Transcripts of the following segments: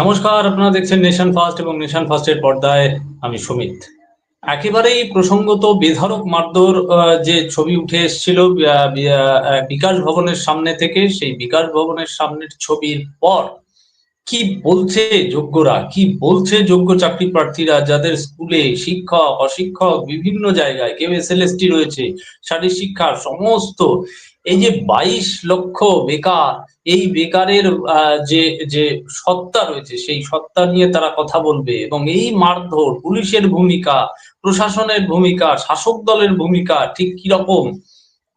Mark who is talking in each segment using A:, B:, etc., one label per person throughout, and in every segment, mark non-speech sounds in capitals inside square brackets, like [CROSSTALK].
A: নমস্কার, আপনারা দেখছেন নেশন ফার্স্ট এবং নেশন ফার্স্টের পর্দায় আমি সুমিত। একেবারেই প্রসঙ্গত বেধরক মারধর যে ছবি উঠে এসেছিল বিকাশ ভবনের সামনে থেকে, সেই বিকাশ ভবনের সামনের ছবির পর কি বলছে যোগ্যরা, কি বলছে যোগ্য চাকরি প্রার্থীরা, যাদের স্কুলে শিক্ষক অশিক্ষক বিভিন্ন জায়গায়, কেউ এসএলএসটি রয়েছে শারীর শিক্ষার সমস্ত এই যে বাইশ লক্ষ বেকার, এই বেকারের যে যে সত্তা রয়েছে, সেই সত্তা নিয়ে তারা কথা বলবে এবং এই মারধর পুলিশের ভূমিকা, প্রশাসনের ভূমিকা, শাসক দলের ভূমিকা ঠিক কীরকম?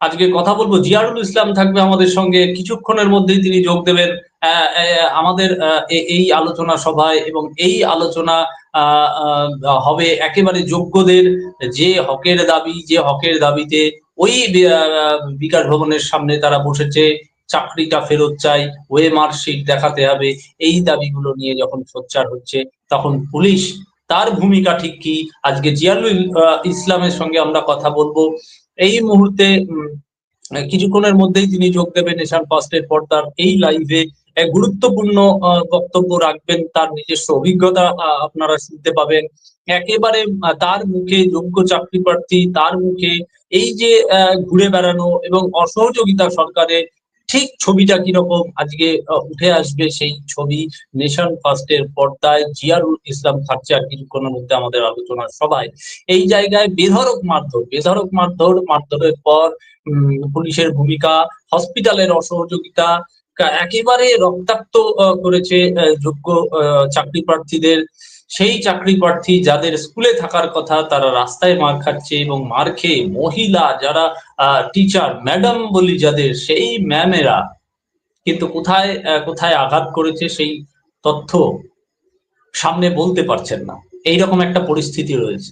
A: আজকে কথা বলব। জিয়ারুল ইসলাম থাকবে আমাদের সঙ্গে। কিছুক্ষণের মধ্যেই তিনি যোগ দেবেন। আমাদের এই আলোচনা সভায় এবং এই আলোচনা হবে একেবারে যোগ্যদের যে হকের দাবি, যে হকের দাবিতে ওই বিকাশ ভবনের সামনে তারা বসেছে। চাকরিটা ফেরত চাই, ওয়ে মার্কশিট দেখাতে হবে। এই দাবিগুলো নিয়ে যখন সোচ্চার হচ্ছে, তখন পুলিশ তার ভূমিকা ঠিক কি? আজকে জিয়ারুল ইসলামের সঙ্গে আমরা কথা বলব। এই মুহূর্তে কিছুক্ষণের মধ্যেই তিনি যোগ দেবেন নেশান ফার্স্টের পর্দার এই লাইভে গুরুত্বপূর্ণ বক্তব্য রাখবেন। তার নিজস্ব অভিজ্ঞতা আপনারা শুনতে পাবেন। একেবারে তার মুখে যোগ্য চাকরি প্রার্থী, তার মুখে এই যে ঘুরে বেড়ানো এবং অসহযোগিতা সরকারের ঠিক ছবিটা কীরকম? আজকে উঠে আসবে সেই ছবি নেশন ফার্স্টের পর্দায় জিয়ারুল ইসলাম থাকছে আর কিছুক্ষণের মধ্যে আমাদের আলোচনার সবাই এই জায়গায় বেধরক মারধর বেধরক মারধর, মারধরের পর পুলিশের ভূমিকা, হসপিটালের অসহযোগিতা একেবারে রক্তাক্ত করেছে যোগ্য চাকরি প্রার্থীদের সেই চাকরি প্রার্থী যাদের স্কুলে থাকার কথা তারা রাস্তায় মার খাচ্ছে এবং মার খেয়ে মহিলা যারা টিচার ম্যাডাম বলি যাদের, সেই ম্যামেরা কিন্তু কোথায় কোথায় আঘাত করেছে সেই তথ্য সামনে বলতে পারছেন না। এইরকম একটা পরিস্থিতি রয়েছে।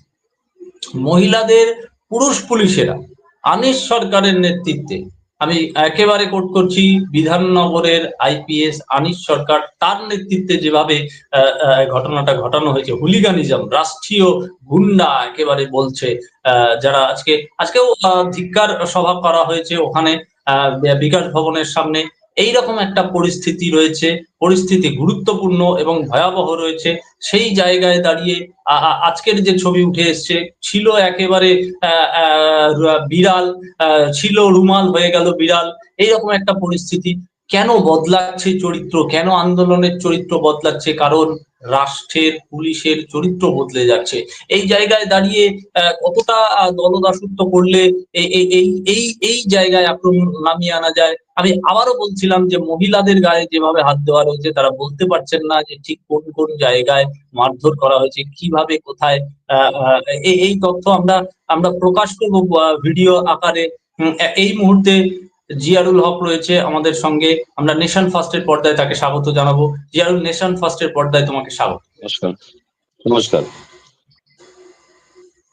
A: মহিলাদের পুরুষ পুলিশেরা আনিস সরকারের নেতৃত্বে আমি একেবারে কোট করছি, বিধাননগরের আইপিএস আনিস সরকার তার নেতৃত্বে যেভাবে ঘটনাটা ঘটানো হয়েছে, হুলিগানিজম, রাষ্ট্রীয় গুন্ডা একেবারে বলছে যারা আজকে, আজকেও ধিক্কার সভা করা হয়েছে ওখানে বিকাশ ভবনের সামনে। এইরকম একটা পরিস্থিতি রয়েছে, পরিস্থিতি গুরুত্বপূর্ণ এবং ভয়াবহ রয়েছে। সেই জায়গায় দাঁড়িয়ে আজকের যে ছবি উঠে এসছে, ছিল একেবারে বিড়াল ছিল রুমাল হয়ে গেল বিড়াল। এইরকম একটা পরিস্থিতি। কেন বদলাচ্ছে চরিত্র? কেন আন্দোলনের চরিত্র বদলাচ্ছে? কারণ রাষ্ট্রের, পুলিশের চরিত্র বদলে যাচ্ছে। এই জায়গায় দাঁড়িয়ে কতটা দলদাসত্ব করলে এই এই এই এই এই জায়গায় আক্রমণ নামিয়ে আনা যায়? আমি আবারও বলছিলাম যে মহিলাদের গায়ে যেভাবে হাত দেওয়া রয়েছে তারা বলতে পারছেন না যে ঠিক কোন কোন জায়গায় মারধর করা হয়েছে কীভাবে কোথায় আহ, এই তথ্য আমরা আমরা প্রকাশ করব ভিডিও আকারে। এই মুহূর্তে জিয়ারুল হক রয়েছে আমাদের সঙ্গে। আমরা নেশন ফার্স্টের পর্দায় তাকে স্বাগত জানাব। জিয়ারুল নেশন ফার্স্টের পর্দায় তোমাকে স্বাগত।
B: নমস্কার। নমস্কার।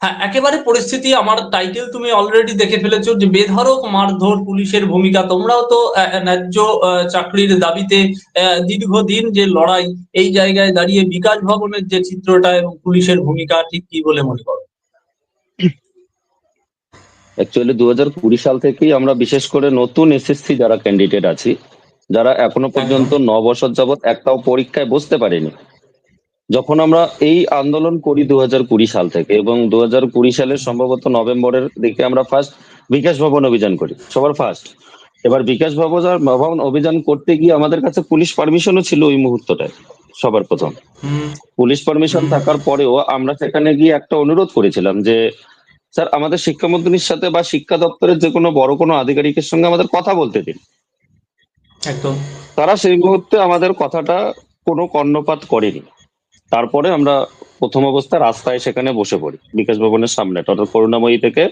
A: হ্যাঁ একেবারে পরিস্থিতি আমার টাইটেল তুমি অলরেডি দেখে ফেলেছো যে বেধরক মারধর পুলিশের ভূমিকা। তোমরাও তো ন্যায্য চাকরির দাবিতে দীর্ঘদিন যে লড়াই এই জায়গায় দাঁড়িয়ে বিকাশ ভবনের যে চিত্রটা এবং পুলিশের ভূমিকা ঠিক কি বলে মনে করো?
B: অ্যাকচুয়ালি দু হাজার কুড়ি সাল থেকেই আমরা বিশেষ করে নতুন এসএসসি যারা ক্যান্ডিডেট আছি যারা এখনও পর্যন্ত ন বছর যাবত একটাও পরীক্ষায় বসতে পারেনি যখন আমরা এই আন্দোলন করি দু হাজার কুড়ি সাল থেকে এবং দু হাজার কুড়ি সালের সম্ভবত নভেম্বরের দিকে আমরা ফার্স্ট বিকাশ ভবন অভিযান করি সবার ফার্স্ট এবার বিকাশ ভবন ভবন অভিযান করতে গিয়ে আমাদের কাছে পুলিশ পারমিশনও ছিল ওই মুহূর্তটায় সবার প্রথম। পুলিশ পারমিশন থাকার পরেও আমরা সেখানে গিয়ে একটা অনুরোধ করেছিলাম যে স্যার আমাদের শিক্ষামন্ত্রীর সাথে বা শিক্ষা দপ্তরের যে কোনো বড় কোনো আধিকারিকের সঙ্গে আমাদের কথা বলতে দিন।
A: একদম।
B: তারা সেই মুহূর্তে আমাদের কথাটা কোনো কর্ণপাত করেনি। তারপরে আমরা প্রথম অবস্থায় রাস্তায় সেখানে বসে পড়ি বিকাশ ভবনের সামনে। অর্থাৎ করুণাময়ী থেকে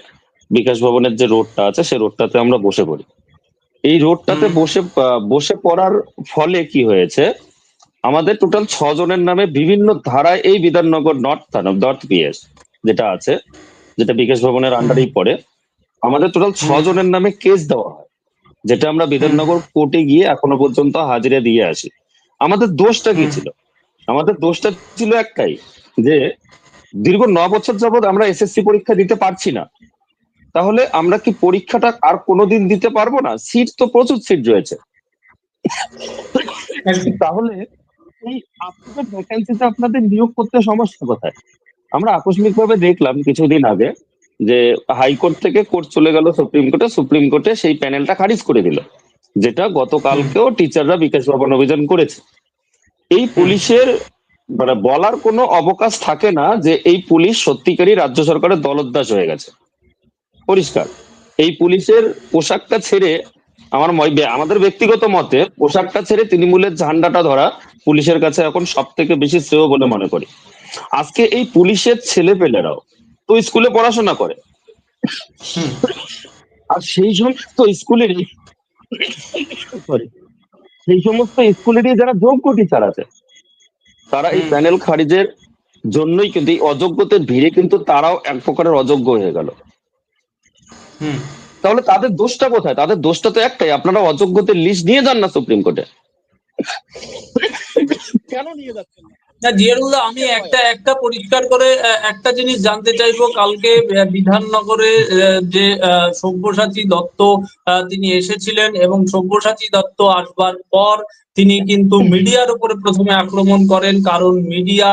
B: বিকাশ ভবনের যে রোডটা আছে সেই রোডটাতে আমরা বসে পড়ি। এই রোডটাতে বসে বসে পড়ার ফলে কি হয়েছে? আমাদের টোটাল জনের নামে বিভিন্ন ধারায় এই বিধাননগর নর্থ থানা নর্থ পিএস যেটা আছে যেটা বিকাশ ভবনের আন্ডারেই পড়ে আমাদের টোটাল
A: হুম।
B: জনের নামে কেস দেওয়া হয় যেটা আমরা বিধাননগর কোর্টে গিয়ে এখনও পর্যন্ত হাজিরা দিয়ে আসি। আমাদের দোষটা কি ছিল? আমাদের দোষটা ছিল একটাই, যে দীর্ঘ ন বছর যাবৎ আমরা এসএসসি পরীক্ষা দিতে পারছি না। তাহলে আমরা কি পরীক্ষাটা আর কোনোদিন দিতে পারব না? সিট তো প্রচুর সিট রয়েছে। তাহলে এই আপনাদের ভ্যাকেন্সিতে আপনাদের নিয়োগ করতে সমস্যা কোথায়? আমরা আকস্মিক ভাবে দেখলাম কিছুদিন আগে যে হাইকোর্ট থেকে কোর্ট চলে গেল সুপ্রিম কোর্টে সুপ্রিম কোর্টে সেই প্যানেলটা খারিজ করে দিল, যেটা গতকালকেও টিচাররা বিকাশ ভবন অভিযান করেছে। এই পুলিশের মানে বলার কোনো অবকাশ থাকে না যে এই পুলিশ সত্যিকারই রাজ্য সরকারের দলদাস হয়ে গেছে। পরিষ্কার। এই পুলিশের পোশাকটা ছেড়ে আমার আমাদের ব্যক্তিগত মতে পোশাকটা ছেড়ে তৃণমূলের ঝান্ডাটা ধরা পুলিশের কাছে এখন সব থেকে বেশি শ্রেয় বলে মনে করি। আজকে এই পুলিশের ছেলেপেলেরাও তো স্কুলে পড়াশোনা করে। আর সেই সমস্ত স্কুলের সরি। সেই সমস্ত স্কুলেরই যারা যোগ্য টিচার আছে তারা এই। প্যানেল খারিজের জন্যই কিন্তু এই অযোগ্যতার ভিড়ে কিন্তু তারাও এক প্রকারের অযোগ্য হয়ে গেল
A: হুম
B: তাহলে তাদের দোষটা কোথায় তাদের দোষটা তো একটাই আপনারা অযোগ্যদের লিস্ট নিয়ে যান না সুপ্রিম কোর্টে কেন নিয়ে যাচ্ছেন না?
A: না, জিয়ারুল্লাহ, আমি একটা একটা পরিষ্কার করে একটা জিনিস জানতে চাইব। কালকে বিধাননগরে যে সব্যসাচী দত্ত তিনি এসেছিলেন এবং সব্যসাচী দত্ত আসবার পর তিনি কিন্তু মিডিয়ার উপরে প্রথমে আক্রমণ করেন, কারণ মিডিয়া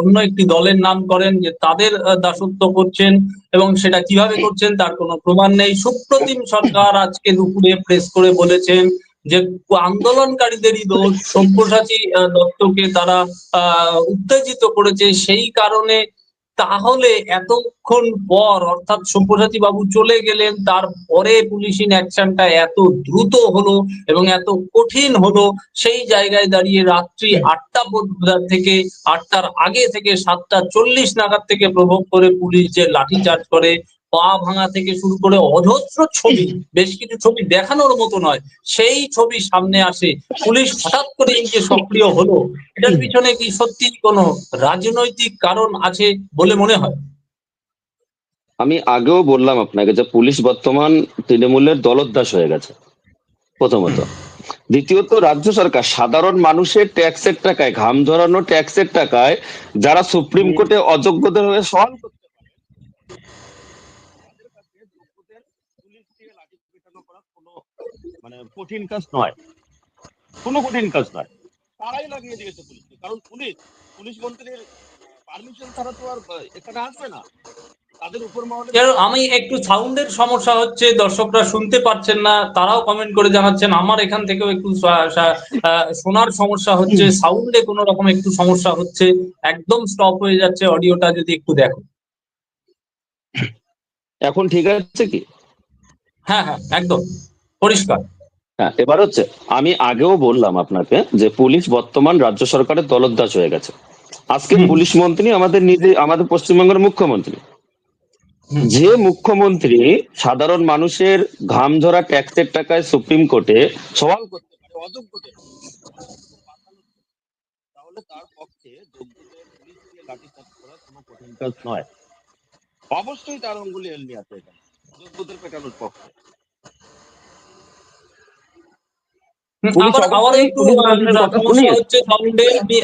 A: অন্য একটি দলের নাম করেন যে তাদের দাসত্ব করছেন এবং সেটা কীভাবে করছেন তার কোনো প্রমাণ নেই। সুপ্রতিম সরকার আজকে দুপুরে প্রেস করে বলেছেন যে আন্দোলনকারীদেরই দোষ [LAUGHS] সব্যসাচী দত্তকে তারা আহ, উত্তেজিত করেছে সেই কারণে তাহলে এতক্ষণ পর অর্থাৎ সব্যসাচী বাবু চলে গেলেন তারপরে পুলিশিং অ্যাকশনটা এত দ্রুত হলো এবং এত কঠিন হলো সেই জায়গায় দাঁড়িয়ে রাত্রি আটটা থেকে আটটার আগে থেকে সাতটা চল্লিশ নাগাদ থেকে প্রভোগ করে পুলিশ যে লাঠিচার্জ করে পা ভাঙা থেকে শুরু করে অজস্র ছবি, বেশ কিছু ছবি দেখানোর মতো নয়, সেই ছবি সামনে আসে। পুলিশ হঠাৎ করে যে সক্রিয় হলো। এটার পিছনে কি সত্যি কোনো রাজনৈতিক কারণ আছে বলে মনে হয়?
B: আমি আগেও বললাম আপনাকে যে পুলিশ বর্তমান তৃণমূলের দলদাস হয়ে গেছে, প্রথমত। দ্বিতীয়ত, রাজ্য সরকার সাধারণ মানুষের ট্যাক্সের টাকায়, ঘাম ঝরানো ট্যাক্সের টাকায় যারা সুপ্রিম কোর্টে অযোগ্যদের হয়ে সওয়াল করতে পারে তাদের কাছে যোগ্যদের পুলিশ দিয়ে লাঠি পেটানো করা কোনো মানে কঠিন কাজ নয়। কোনো কঠিন কাজ নয়। তারাই লাগিয়ে দিয়েছে পুলিশকে। কারণ পুলিশ পুলিশ মন্ত্রীর পারমিশন ছাড়া তো আর এখানে আসবে না।
A: আমি একটু সাউন্ডের সমস্যা হচ্ছে দর্শকরা শুনতে পাচ্ছেন না তারাও কমেন্ট করে জানাচ্ছেন আমার এখান থেকেও একটু শোনার সমস্যা হচ্ছে সাউন্ডে কোনো রকম একটু সমস্যা হচ্ছে একদম স্টপ হয়ে যাচ্ছে অডিওটা যদি একটু দেখো।
B: এখন ঠিক আছে কি?
A: হ্যাঁ হ্যাঁ একদম পরিষ্কার।
B: হ্যাঁ এবার হচ্ছে আমি আগেও বললাম আপনাকে যে পুলিশ বর্তমান রাজ্য সরকারের দলদাস হয়ে গেছে। আজকে পুলিশ মন্ত্রী আমাদের নিজে আমাদের পশ্চিমবঙ্গের মুখ্যমন্ত্রী। যে মুখ্যমন্ত্রী সাধারণ মানুষের ঘাম ঝরা ট্যাক্সের টাকায় সুপ্রিম কোর্টে সওয়াল করতে পারে অযোগ্যদের তাহলে তার পক্ষে যোগ্যদের পুলিশ দিয়ে লাঠিচার্জ করা কোনো কঠিন কাজ নয়। অবশ্যই তার অঙ্গুলি এলনি আছে এখানে যোগ্যদের পেটানোর পক্ষে
A: হুম,
B: পুলিশ
A: আবার আবার
B: অবশ্যই
A: একটু
B: পুলিশ
A: আহ,
B: মন্ত্রীর কথা
A: সমস্যা
B: শুনিয়ে-
A: হচ্ছে সাউন্ডে আমি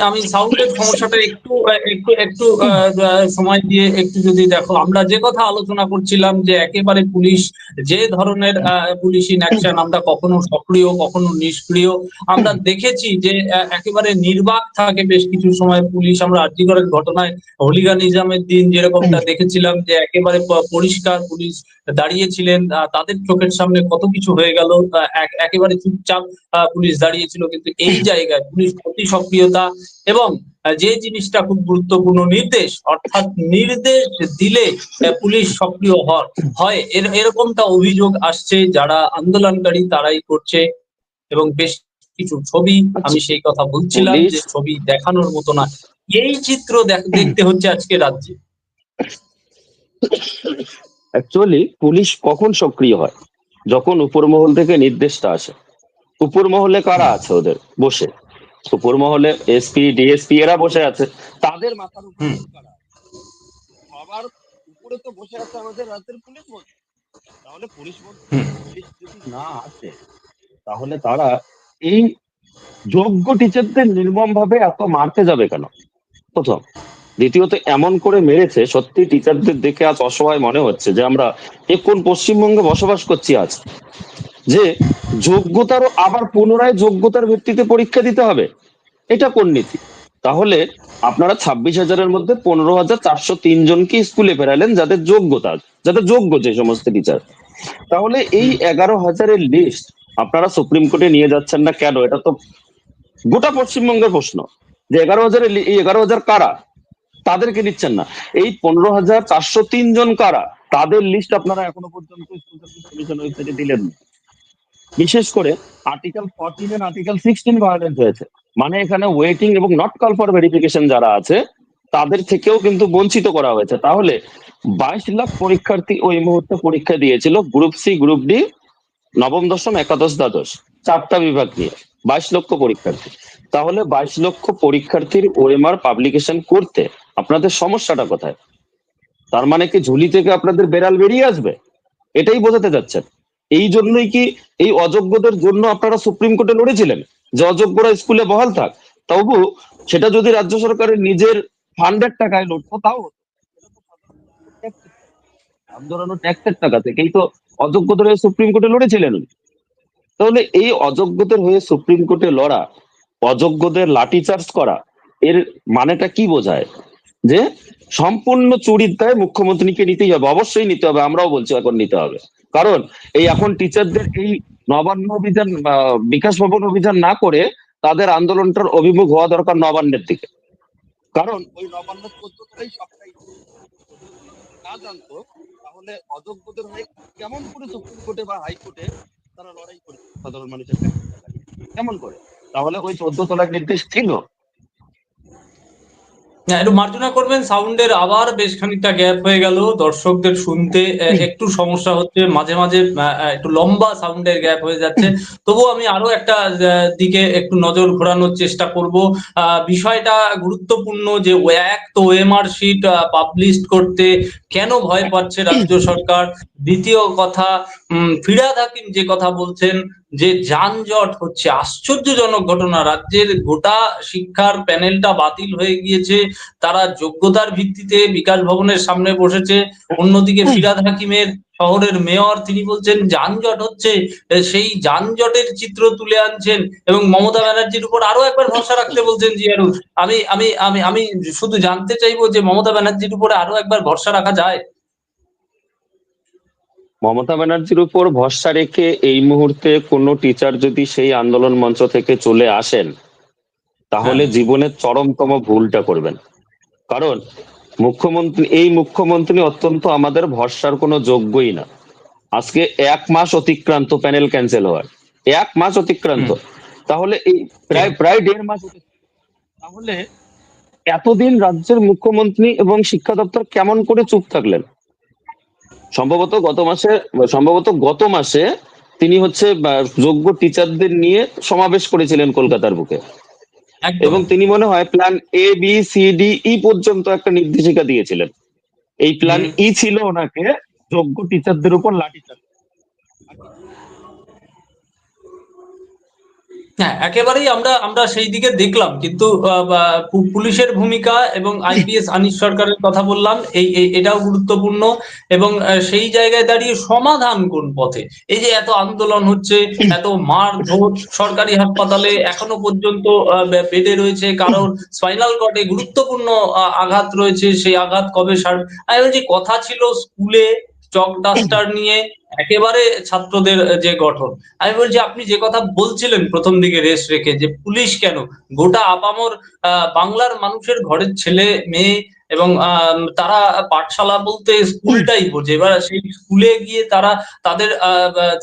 A: আমি সাউন্ডের সমস্যাটা একটু একটু একটু আহ, আহ, সময় দিয়ে একটু যদি দেখো আমরা যে কথা আলোচনা করছিলাম যে একেবারে পুলিশ যে ধরনের পুলিশিং অ্যাকশন আমরা কখনো সক্রিয় কখনো নিষ্ক্রিয়। আমরা দেখেছি যে একেবারে নির্বাক থাকে বেশ কিছু সময় পুলিশ। আমরা আর্জি আর্যিকরের ঘটনায় হলিগানিজমের দিন যেরকমটা দেখেছিলাম যে একেবারে পরিষ্কার পুলিশ দাঁড়িয়েছিলেন আহ, তাদের চোখের সামনে কত কিছু হয়ে গেল একেবারে চুপচাপ পুলিশ দাঁড়িয়েছিল কিন্তু এই জায়গায় পুলিশ অতি সক্রিয়তা এবং যে জিনিসটা খুব গুরুত্বপূর্ণ নির্দেশ অর্থাৎ নির্দেশ দিলে পুলিশ সক্রিয় হয় এর- এরকমটা অভিযোগ আসছে যারা আন্দোলনকারী তারাই করছে এবং বেশ কিছু ছবি আমি সেই কথা বলছিলাম যে ছবি দেখানোর মতো না। এই চিত্র দেখ- দেখতে হচ্ছে আজকে রাজ্যে।
B: অ্যাকচুয়ালি পুলিশ কখন সক্রিয় হয়? যখন উপর মহল থেকে নির্দেশটা আসে। উপর মহলে কারা আছে ওদের? বসে। উপর মহলে এসপি ডিএসপি এরা বসে আছে। তাদের মাথার উপর কারা সবার উপরে তো বসে আছে আমাদের রাজ্যের পুলিশ মন্ত্রী তাহলে পুলিশ মন্ত্রী পুলিশ যদি না আসে তাহলে তারা এই যোগ্য টিচারদের নির্মম ভাবে এত মারতে যাবে কেন? প্রথম। দ্বিতীয়ত এমন করে মেরেছে সত্যি টিচারদের দেখে আজ অসহায় মনে হচ্ছে যে আমরা এ কোন পশ্চিমবঙ্গে বসবাস করছি আজ। যে যোগ্যতারও আবার পুনরায় যোগ্যতার ভিত্তিতে পরীক্ষা দিতে হবে, এটা কোন নীতি? তাহলে আপনারা ছাব্বিশ হাজারের মধ্যে পনেরো হাজার চারশো তিন জনকে স্কুলে ফেরালেন যাদের যোগ্যতা, যাদের যোগ্য যে সমস্ত টিচার তাহলে এই এগারো হাজারের লিস্ট আপনারা সুপ্রিম কোর্টে নিয়ে যাচ্ছেন না কেন? এটা তো গোটা পশ্চিমবঙ্গের প্রশ্ন। যে এগারো হাজারের এই এগারো হাজার কারা? তাদেরকে নিচ্ছেন না। এই পনেরো হাজার চারশো তিন জন কারা? তাদের লিস্ট আপনারা এখনও পর্যন্ত স্কুল দিলেন না। বিশেষ করে article fourteen and article sixteen violence হয়েছে। মানে এখানে ওয়েটিং এবং নট কল ফর ভেরিফিকেশন যারা আছে, তাদের থেকেও কিন্তু বঞ্চিত করা হয়েছে। তাহলে বাইশ লাখ পরীক্ষার্থী ওই মুহূর্তে পরীক্ষা দিয়েছিল গ্রুপ সি গ্রুপ ডি নবম, দশম, একাদশ, দ্বাদশ, চারটা বিভাগ নিয়ে, বাইশ লক্ষ পরীক্ষার্থী। তাহলে বাইশ লক্ষ পরীক্ষার্থীর ওএমআর পাবলিকেশন করতে আপনাদের সমস্যাটা কোথায়? তার মানে কি ঝুলি থেকে আপনাদের বেড়াল বেরিয়ে আসবে? এটাই বোঝাতে যাচ্ছেন এই জন্যই কি এই অযোগ্যদের জন্য আপনারা সুপ্রিম কোর্টে লড়েছিলেন? যে অযোগ্যরা স্কুলে বহাল থাক। তবু সেটা যদি রাজ্য সরকারের নিজের ফান্ডের টাকায় লড়তো, তাও। আন্দোলন ট্যাক্সের টাকা থেকেই তো অযোগ্যদের হয়ে সুপ্রিম কোর্টে লড়েছিলেন তাহলে এই অযোগ্যদের হয়ে সুপ্রিম কোর্টে লড়া, অযোগ্যদের লাঠিচার্জ করা, এর মানেটা কি বোঝায়? যে সম্পূর্ণ চুরির দায় মুখ্যমন্ত্রীকে নিতেই হবে। অবশ্যই নিতে হবে, আমরাও বলছি এখন নিতে হবে। কারণ এই এখন টিচারদের এই নবান্ন অভিযান বিকাশ ভবন অভিযান না করে তাদের আন্দোলনটার অভিমুখ হওয়া দরকার নবান্নের দিকে। কারণ ওই নবান্ন পদ্ধতিটাই সবটাই না জানতো, তাহলে অযোগ্যদের হয়ে কেমন করে সুপ্রিম কোর্টে বা হাইকোর্টে তারা লড়াই করে সাধারণ মানুষের কেমন করে? তাহলে ওই চোদ্দ তলার নির্দেশ ছিল।
A: একটু মার্জনা করবেন সাউন্ডের আবার বেশ খানিকটা গ্যাপ হয়ে গেল। দর্শকদের শুনতে একটু সমস্যা হচ্ছে মাঝে মাঝে একটু লম্বা সাউন্ডের গ্যাপ হয়ে যাচ্ছে। তবু আমি আরও একটা দিকে একটু নজর ঘোরানোর চেষ্টা করব। আহ, বিষয়টা গুরুত্বপূর্ণ যে এক তো ওএমআর শিট পাবলিশ করতে কেন ভয় পাচ্ছে রাজ্য সরকার? দ্বিতীয় কথা ফিরাদ হাকিম যে কথা বলছেন যে যানজট হচ্ছে আশ্চর্যজনক ঘটনা। রাজ্যের গোটা শিক্ষার প্যানেলটা বাতিল হয়ে গিয়েছে। তারা যোগ্যতার ভিত্তিতে বিকাশ ভবনের সামনে বসেছে। অন্যদিকে ফিরাদ হাকিমের শহরের মেয়র তিনি বলছেন যানজট হচ্ছে সেই যানজটের চিত্র তুলে আনছেন এবং মমতা ব্যানার্জির উপর আরও একবার ভরসা রাখতে বলছেন জিয়ারুল আমি আমি আমি আমি শুধু জানতে চাইব যে মমতা ব্যানার্জির উপরে আরও একবার ভরসা রাখা যায়?
B: মমতা ব্যানার্জির উপর ভরসা রেখে এই মুহূর্তে কোনো টিচার যদি সেই আন্দোলন মঞ্চ থেকে চলে আসেন তাহলে
A: হ্যাঁ।
B: জীবনের চরমতম ভুলটা করবেন। কারণ মুখ্যমন্ত্রী এই মুখ্যমন্ত্রী অত্যন্ত আমাদের ভরসার কোনো যোগ্যই না। আজকে এক মাস অতিক্রান্ত প্যানেল ক্যান্সেল হওয়ার। এক মাস অতিক্রান্ত। তাহলে এই প্রায় প্রায় দেড় মাস তাহলে এতদিন রাজ্যের মুখ্যমন্ত্রী এবং শিক্ষা দপ্তর কেমন করে চুপ থাকলেন? সম্ভবত গত মাসে সম্ভবত গত মাসে তিনি হচ্ছে যোগ্য টিচারদের নিয়ে সমাবেশ করেছিলেন কলকাতার বুকে। এবং তিনি মনে হয় plan A B C D E পর্যন্ত একটা নির্দেশিকা দিয়েছিলেন। এই প্ল্যান ই ছিল ওনাকে যোগ্য টিচারদের উপর লাঠি চার্জ
A: হ্যাঁ একেবারেই আমরা আমরা সেই দিকে দেখলাম, কিন্তু পুলিশের ভূমিকা এবং আইপিএস আনিস সরকারের কথা বললাম, এই এটাও গুরুত্বপূর্ণ এবং সেই জায়গায় দাঁড়িয়ে সমাধান কোন পথে? এই যে এত আন্দোলন হচ্ছে, এত মার ধর সরকারি হাসপাতালে এখনও পর্যন্ত বেডে রয়েছে, কারোর স্পাইনাল কর্ডে গুরুত্বপূর্ণ আঘাত রয়েছে, সেই আঘাত কবে সার বলছি কথা ছিল স্কুলে চক ডাস্টার নিয়ে একেবারে ছাত্রদের যে গঠন। আমি বলছি, আপনি যে কথা বলছিলেন প্রথম দিকে রেস রেখে, যে পুলিশ কেন? গোটা আপামর বাংলার মানুষের ঘরের ছেলে, মেয়ে এবং তারা পাঠশালা বলতে স্কুলটাই বোঝে। এবার সেই স্কুলে গিয়ে তারা তাদের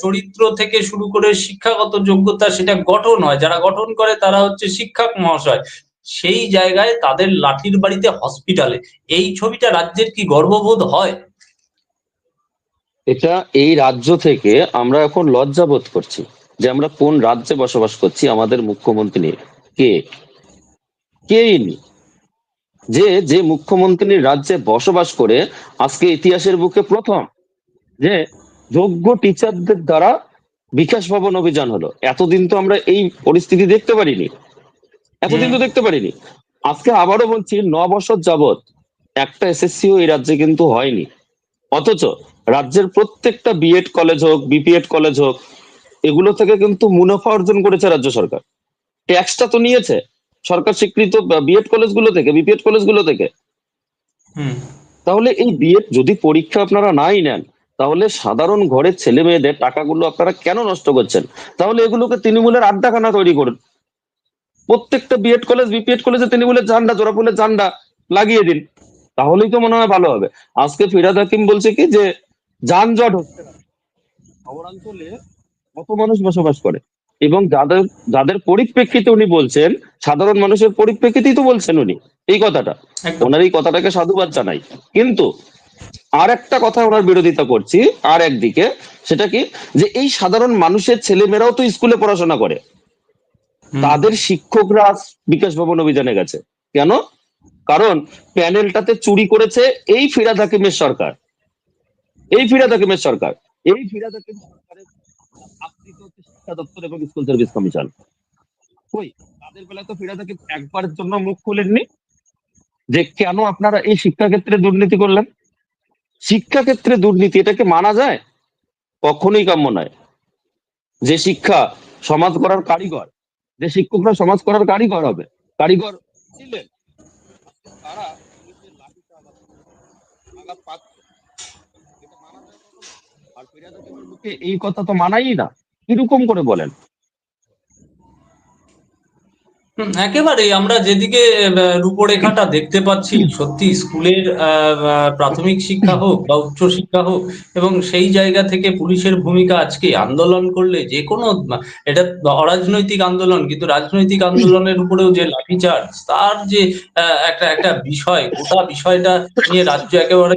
A: চরিত্র থেকে শুরু করে শিক্ষাগত যোগ্যতা, সেটা গঠন হয়। যারা গঠন করে, তারা হচ্ছে শিক্ষক মহাশয়। সেই জায়গায় তাদের লাঠির বাড়িতে হসপিটালে। এই ছবিটা রাজ্যের কি গর্ববোধ হয়?
B: এটা এই রাজ্য থেকে আমরা এখন লজ্জা বোধ করছি যে আমরা কোন রাজ্যে বসবাস করছি আমাদের মুখ্যমন্ত্রী কে? কে ইনি যে যে মুখ্যমন্ত্রী রাজ্যে বসবাস করে আজকে ইতিহাসের বুকে প্রথম যে যোগ্য টিচারদের দ্বারা বিকাশ ভবন অভিযান হলো। এতদিন তো আমরা এই পরিস্থিতি দেখতে পারিনি। এতদিন তো দেখতে পারিনি। আজকে আবারও বলছি ন বছর যাবত একটা এসএসসিও এই রাজ্যে কিন্তু হয়নি। অথচ রাজ্যের প্রত্যেকটা বিএড কলেজ হোক বিপিএড কলেজ হোক এগুলো থেকে কিন্তু মুনাফা অর্জন করেছে রাজ্য সরকার। ট্যাক্সটা তো নিয়েছে সরকার স্বীকৃত বিএড কলেজগুলো থেকে বিপিএড কলেজগুলো থেকে। তাহলে এই বিএড যদি পরীক্ষা আপনারা নাই নেন তাহলে সাধারণ ঘরের ছেলে মেয়েদের টাকাগুলো আপনারা কেন নষ্ট করছেন? তাহলে এগুলোকে তৃণমূলের আড্ডাখানা তৈরি করুন। প্রত্যেকটা বিএড কলেজ বিপিএড কলেজে তৃণমূলের ঝান্ডা জোড়া ফুলের ঝান্ডা লাগিয়ে দিন। তাহলেই তো মনে হয় ভালো হবে। আজকে ফিরাদ হাকিম বলছে কি যে যানজট হচ্ছে না। শহরাঞ্চলে কত মানুষ বসবাস করে? এবং যাদের যাদের পরিপ্রেক্ষিতে উনি বলছেন সাধারণ মানুষের পরিপ্রেক্ষিতেই তো বলছেন উনি এই কথাটা। ওনার এই কথাটাকে সাধুবাদ জানাই। কিন্তু আর একটা কথা ওনার বিরোধিতা করছি আর একদিকে সেটা কি? যে এই সাধারণ মানুষের ছেলেমেয়েরাও তো স্কুলে পড়াশোনা করে। তাদের শিক্ষকরা বিকাশ ভবন অভিযানে গেছে। কেন? কারণ প্যানেলটাতে চুরি করেছে এই ফিরাদ হাকিমের সরকার। এই ফিরাদ হাকিমের সরকার। এই ফিরাদ হাকিম সরকারের শিক্ষা দপ্তর এবং স্কুল সার্ভিস কমিশন। কই? তাদের বেলায় তো ফিরাদ হাকিম জন্য মুখ খুলেননি? যে কেন আপনারা এই শিক্ষাক্ষেত্রে দুর্নীতি করলেন? শিক্ষাক্ষেত্রে দুর্নীতি এটাকে মানা যায়? কখনোই কাম্য নয়। যে শিক্ষা সমাজ করার কারিগর, যে শিক্ষকরা সমাজ করার কারিগর হবে, কারিগর ছিলেন, তারা আঘাত পাচ্ছে এটা মানা যায় কখনো? আর ফিরহাদ হাকিমের এই কথা তো মানাই না। কীরকম করে বলেন?
A: হুম, একেবারেই আমরা যেদিকে রূপরেখাটা দেখতে পাচ্ছি সত্যি স্কুলের প্রাথমিক শিক্ষা হোক বা উচ্চ শিক্ষা হোক এবং সেই জায়গা থেকে পুলিশের ভূমিকা আজকে আন্দোলন করলে যে কোনো এটা অরাজনৈতিক আন্দোলন কিন্তু রাজনৈতিক আন্দোলনের উপরেও যে লাঠিচার্জ তার যে একটা একটা বিষয় গোটা বিষয়টা নিয়ে রাজ্য একেবারে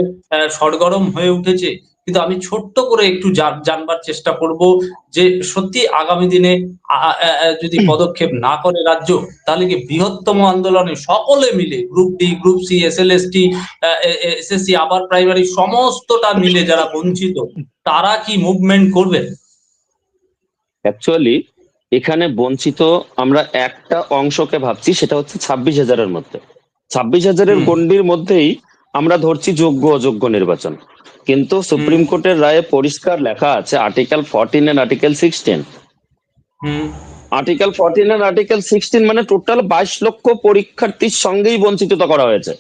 A: সরগরম হয়ে উঠেছে। কিন্তু আমি ছোট্ট করে একটু জানবার চেষ্টা করব যে সত্যি আগামী দিনে যদি পদক্ষেপ না করে রাজ্য তাহলে কি বৃহত্তম আন্দোলনে সকলে মিলে group D group C S L S T SSC আবার প্রাইমারি সমস্তটা মিলে যারা বঞ্চিত তারা কি মুভমেন্ট করবেন
B: অ্যাকচুয়ালি এখানে বঞ্চিত আমরা একটা অংশকে ভাবছি সেটা হচ্ছে ছাব্বিশ হাজারের মধ্যে। ছাব্বিশ হাজারের। গণ্ডির মধ্যেই আমরা ধরছি যোগ্য অযোগ্য নির্বাচন। কিন্তু সুপ্রিম কোর্টের রায়ে পরিষ্কার লেখা আছে article fourteen and article sixteen article fourteen and article sixteen মানে টোটাল বাইশ লক্ষ পরীক্ষার্থীর সঙ্গেই বঞ্চিত করা হয়েছে।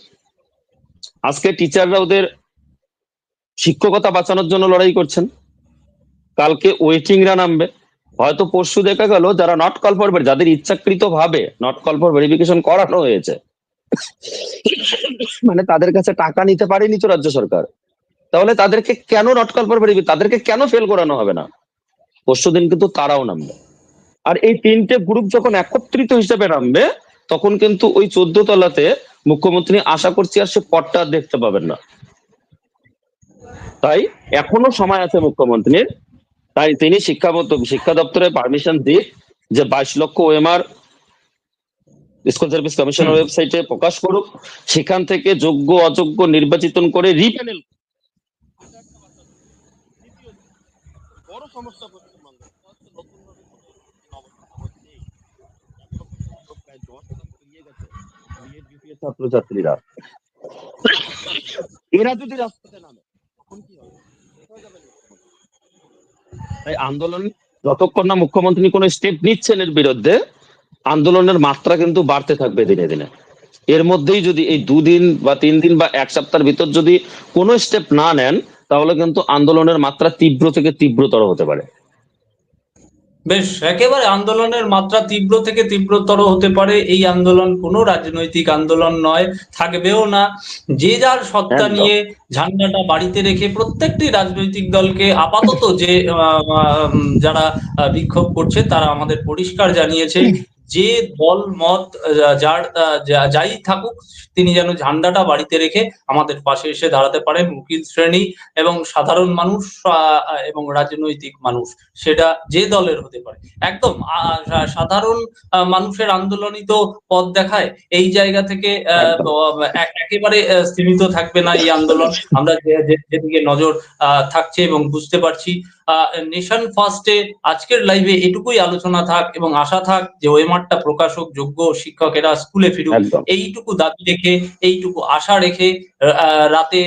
B: আজকে টিচাররা ওদের শিক্ষকতা বাঁচানোর জন্য লড়াই করছেন। কালকে ওয়েটিংরা নামবে। হয়তো পরশু দেখা গেল যারা নট কল ফর যাদের ইচ্ছাকৃত ভাবে নট কল ফর ভেরিফিকেশন করানো হয়েছে মানে তাদের কাছে টাকা নিতে পারেনি তো রাজ্য সরকার। তাহলে তাদেরকে কেন নট কল ফর তাদেরকে কেন ফেল করানো হবে না? পরশু দিন কিন্তু তারাও নামবে। আর এই তিনটে গ্রুপ যখন একত্রিত হিসেবে নামবে তখন কিন্তু ওই চোদ্দ তলাতে মুখ্যমন্ত্রী আশা করছি আর সে পটটা দেখতে পাবেন না। তাই এখনও সময় আছে মুখ্যমন্ত্রীর। তাই তিনি শিক্ষা শিক্ষা দপ্তরে পারমিশন দিক যে বাইশ লক্ষ ওএমআর স্কুল সার্ভিস কমিশনের ওয়েবসাইটে প্রকাশ করুক। সেখান থেকে যোগ্য অযোগ্য নির্বাচিত করে রিপ্যানেল বড় সমস্যা পশ্চিমবঙ্গে সেটা হচ্ছে নতুনভাবে কোনো অবস্থা হচ্ছে প্রায় দশ লাখ পেরিয়ে গেছে। বিএড বিপিএড ছাত্রছাত্রীরা। এরা যদি রাস্তাতে নামে তখন কি হবে? তাই আন্দোলন যতক্ষণ না মুখ্যমন্ত্রী কোনো স্টেপ নিচ্ছেন এর বিরুদ্ধে আন্দোলনের মাত্রা কিন্তু বাড়তে থাকবে দিনে দিনে। এর মধ্যেই যদি এই দুদিন বা তিন দিন বা এক সপ্তাহের ভিতর যদি কোনো স্টেপ না নেন তাহলে কিন্তু আন্দোলনের মাত্রা তীব্র থেকে তীব্রতর হতে পারে।
A: বেশ একেবারে আন্দোলনের মাত্রা তীব্র থেকে তীব্রতর হতে পারে এই আন্দোলন কোনো রাজনৈতিক আন্দোলন নয় থাকবেও না। যে যার সত্তা নিয়ে ঝান্ডাটা বাড়িতে রেখে প্রত্যেকটি রাজনৈতিক দলকে আপাতত যে যারা বিক্ষোভ করছে তারা আমাদের পরিষ্কার জানিয়েছে যে দল মত যার যা- যাই থাকুক তিনি যেন ঝান্ডাটা বাড়িতে রেখে আমাদের পাশে এসে দাঁড়াতে পারেন উকিল শ্রেণি এবং সাধারণ মানুষ এবং রাজনৈতিক মানুষ। সেটা যে দলের হতে পারে। একদম সাধারণ মানুষের আন্দোলনই তো পথ দেখায়। এই জায়গা থেকে। একেবারে সীমিত থাকবে না এই আন্দোলন। [LAUGHS] আমরা যেদিকে নজর আহ, থাকছে এবং বুঝতে পারছি। নেশন ফার্স্টে আজকের লাইভে এটুকুই আলোচনা থাক এবং আশা থাক যে ওয়েমারটা প্রকাশক যোগ্য শিক্ষকেরা স্কুলে ফিরুক। এইটুকু দাবি রেখে এইটুকু আশা রেখে আহ, রাতে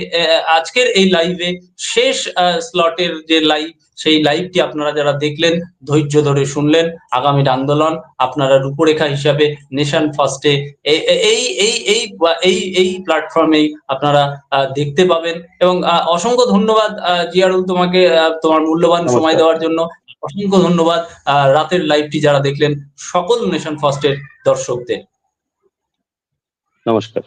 A: আজকের এই লাইভে শেষ স্লটের যে লাইভ সেই লাইভটি আপনারা যারা দেখলেন ধৈর্য ধরে শুনলেন আগামীর আন্দোলন আপনারা রূপরেখা হিসাবে নেশন ফার্স্টে এই এই এই এই এই প্ল্যাটফর্মেই আপনারা দেখতে পাবেন। এবং অসংখ্য ধন্যবাদ আহ, জিয়ারুল তোমাকে আহ, তোমার মূল্যবান সময় দেওয়ার জন্য। অসংখ্য ধন্যবাদ আহ, রাতের লাইভটি যারা দেখলেন সকল নেশন ফার্স্টের দর্শকদের।
B: নমস্কার।